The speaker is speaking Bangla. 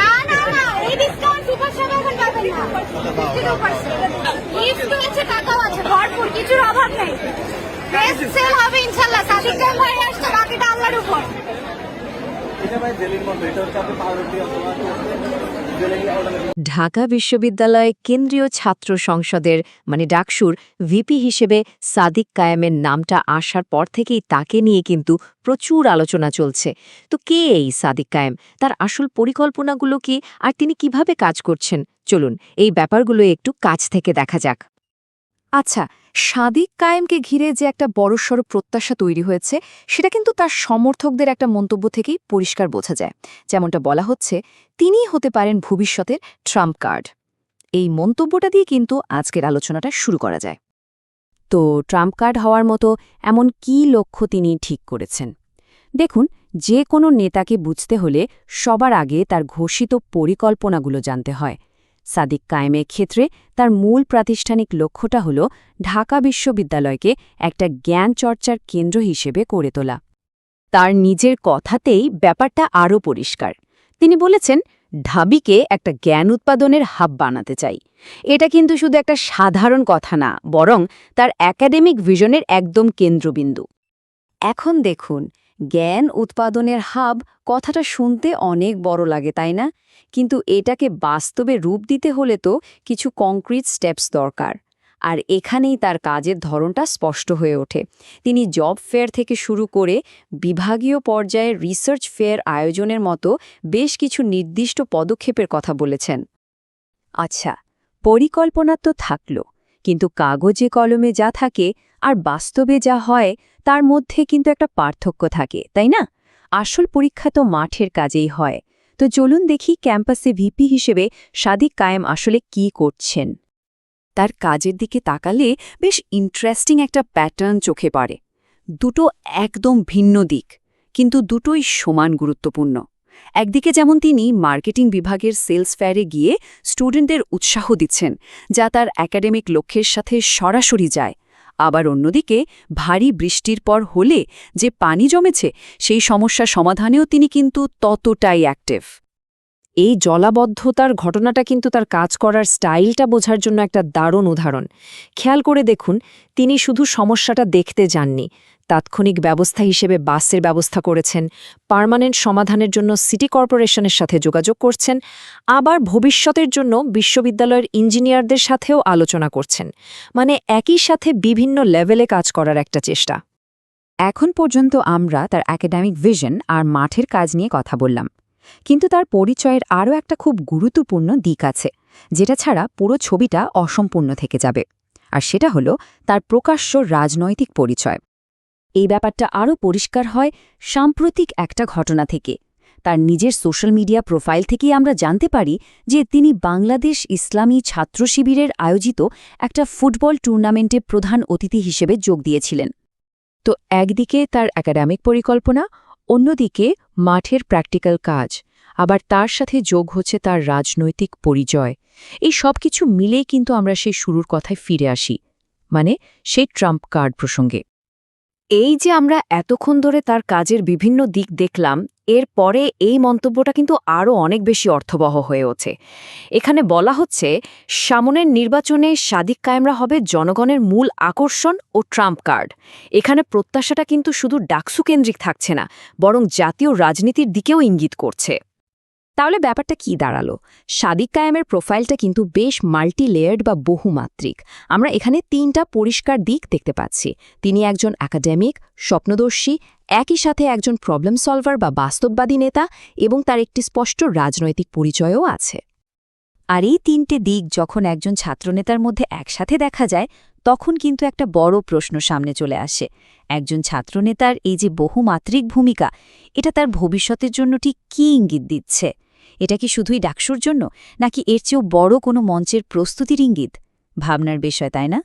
না না না এই ডিসকাউন্ট সুপার শপে এখন পাবেন না। ফিফটি টু আছে টাকাও আছে ভরপুর কিছুর অভাব নেই। বেস্ট সেল হবে ইনশাল্লাহ। সাদিক ভাই আসছে বাকিটা আল্লাহর উপর। ঢাকা বিশ্ববিদ্যালয় কেন্দ্রীয় ছাত্র সংসদের মানে ডাকসুর, ভিপি হিসেবে সাদিক কায়েমের নামটা আসার পর থেকেই তাকে নিয়ে কিন্তু প্রচুর আলোচনা চলছে। তো কে এই সাদিক কায়েম? তার আসল পরিকল্পনাগুলো কি? আর তিনি কীভাবে কাজ করছেন? চলুন, এই ব্যাপারগুলো একটু কাছ থেকে দেখা যাক। আচ্ছা সাদিক কায়েমকে ঘিরে যে একটা বড়সড় প্রত্যাশা তৈরি হয়েছে, সেটা কিন্তু তার সমর্থকদের একটা মন্তব্য থেকেই পরিষ্কার বোঝা যায়। যেমনটা বলা হচ্ছে, তিনিই হতে পারেন ভবিষ্যতের ট্রাম্প কার্ড। এই মন্তব্যটা দিয়ে কিন্তু আজকের আলোচনাটা শুরু করা যায়। তো ট্রাম্প কার্ড হওয়ার মতো এমন কি লক্ষ্য তিনি ঠিক করেছেন? দেখুন, যে কোনো নেতাকে বুঝতে হলে সবার আগে তার ঘোষিত পরিকল্পনাগুলো জানতে হয়। সাদিক কায়েমের ক্ষেত্রে তার মূল প্রাতিষ্ঠানিক লক্ষ্যটা হল ঢাকা বিশ্ববিদ্যালয়কে একটা জ্ঞান চর্চার কেন্দ্র হিসেবে করে তোলা। তার নিজের কথাতেই ব্যাপারটা আরও পরিষ্কার। তিনি বলেছেন, ঢাবিকে একটা জ্ঞান উৎপাদনের হাব বানাতে চাই। এটা কিন্তু শুধু একটা সাধারণ কথা না, বরং তার একাডেমিক ভিশনের একদম কেন্দ্রবিন্দু। এখন দেখুন জ্ঞান উৎপাদনের হাব কথাটা শুনতে অনেক বড় লাগে, তাই না? কিন্তু এটাকে বাস্তবে রূপ দিতে হলে তো কিছু কংক্রিট স্টেপস দরকার। আর এখানেই তার কাজের ধরনটা স্পষ্ট হয়ে ওঠে। তিনি জব ফেয়ার থেকে শুরু করে বিভাগীয় পর্যায়ে রিসার্চ ফেয়ার আয়োজনের মতো বেশ কিছু নির্দিষ্ট পদক্ষেপের কথা বলেছেন। আচ্ছা পরিকল্পনা তো থাকল। কিন্তু কাগজে কলমে যা থাকে আর বাস্তবে যা হয়, তার মধ্যে কিন্তু একটা পার্থক্য থাকে, তাই না? আসল পরীক্ষা তো মাঠের কাজেই হয়। তো চলুন দেখি ক্যাম্পাসে ভিপি হিসেবে সাদিক কায়েম আসলে কি করছেন। তার কাজের দিকে তাকালে বেশ ইন্টারেস্টিং একটা প্যাটার্ন চোখে পড়ে। দুটো একদম ভিন্ন দিক, কিন্তু দুটোই সমান গুরুত্বপূর্ণ। একদিকে যেমন তিনি মার্কেটিং বিভাগের সেলস ফেয়ারে গিয়ে স্টুডেন্টদের উৎসাহ দিচ্ছেন, যা তার একাডেমিক লক্ষ্যের সাথে সরাসরি যায়। আবার অন্যদিকে, ভারী বৃষ্টির পর হলে যে পানি জমেছে, সেই সমস্যা সমাধানেও তিনি কিন্তু ততটাই অ্যাক্টিভ এই জলাবদ্ধতার ঘটনাটা কিন্তু তার কাজ করার স্টাইলটা বোঝার জন্য একটা দারুণ উদাহরণ। খেয়াল করে দেখুন, তিনি শুধু সমস্যাটা দেখতে যাননি তাৎক্ষণিক ব্যবস্থা হিসেবে বাসের ব্যবস্থা করেছেন, পার্মানেন্ট সমাধানের জন্য সিটি কর্পোরেশনের সাথে যোগাযোগ করছেন, আবার ভবিষ্যতের জন্য বিশ্ববিদ্যালয়ের ইঞ্জিনিয়ারদের সাথেও আলোচনা করছেন। মানে একই সাথে বিভিন্ন লেভেলে কাজ করার একটা চেষ্টা। এখন পর্যন্ত আমরা তার একাডেমিক ভিশন আর মাঠের কাজ নিয়ে কথা বললাম। কিন্তু তার পরিচয়ের আরও একটা খুব গুরুত্বপূর্ণ দিক আছে, যেটা ছাড়া পুরো ছবিটা অসম্পূর্ণ থেকে যাবে। আর সেটা হলো তার প্রকাশ্য রাজনৈতিক পরিচয়। এই ব্যাপারটা আরও পরিষ্কার হয় সাম্প্রতিক একটা ঘটনা থেকে। তার নিজের সোশ্যাল মিডিয়া প্রোফাইল থেকেই আমরা জানতে পারি যে তিনি বাংলাদেশ ইসলামী ছাত্র শিবিরের আয়োজিত একটা ফুটবল টুর্নামেন্টে প্রধান অতিথি হিসেবে যোগ দিয়েছিলেন। তো একদিকে তার একাডেমিক পরিকল্পনা, অন্যদিকে মাঠের প্র্যাকটিক্যাল কাজ, আবার তার সাথে যোগ হচ্ছে তার রাজনৈতিক পরিচয়। এই সব কিছু মিলেই কিন্তু আমরা সেই শুরুর কথায় ফিরে আসি মানে সেই ট্রাম্প কার্ড প্রসঙ্গে। এই যে আমরা এতক্ষণ ধরে তার কাজের বিভিন্ন দিক দেখলাম, এর পরে এই মন্তব্যটা কিন্তু আরও অনেক বেশি অর্থবহ হয়ে ওঠে। এখানে বলা হচ্ছে, সামনের নির্বাচনে সাদিক কায়েমরা হবে জনগণের মূল আকর্ষণ ও ট্রাম্প কার্ড। এখানে প্রত্যাশাটা কিন্তু শুধু ডাকসুকেন্দ্রিক থাকছে না, বরং জাতীয় রাজনীতির দিকেও ইঙ্গিত করছে। তাহলে ব্যাপারটা কি দাঁড়াল? সাদিক কায়েমের প্রোফাইলটা কিন্তু বেশ মাল্টি লেয়ার্ড বা বহুমাত্রিক। আমরা এখানে তিনটা পরিষ্কার দিক দেখতে পাচ্ছি। তিনি একজন একাডেমিক, স্বপ্নদর্শী, একই সাথে একজন প্রবলেম সলভার বা বাস্তববাদী নেতা এবং তার একটি স্পষ্ট রাজনৈতিক পরিচয়ও আছে। আর এই তিনটে দিক যখন একজন ছাত্রনেতার মধ্যে একসাথে দেখা যায়, তখন কিন্তু একটা বড় প্রশ্ন সামনে চলে আসে। একজন ছাত্রনেতার এই যে বহুমাত্রিক ভূমিকা, এটা তার ভবিষ্যতের জন্য ঠিক কী ইঙ্গিত দিচ্ছে? এটা কি শুধুই ডাকসুর জন্য, নাকি এর চেয়েও বড় কোনো মঞ্চের প্রস্তুতির ইঙ্গিত ভাবনার বিষয়, তাই না?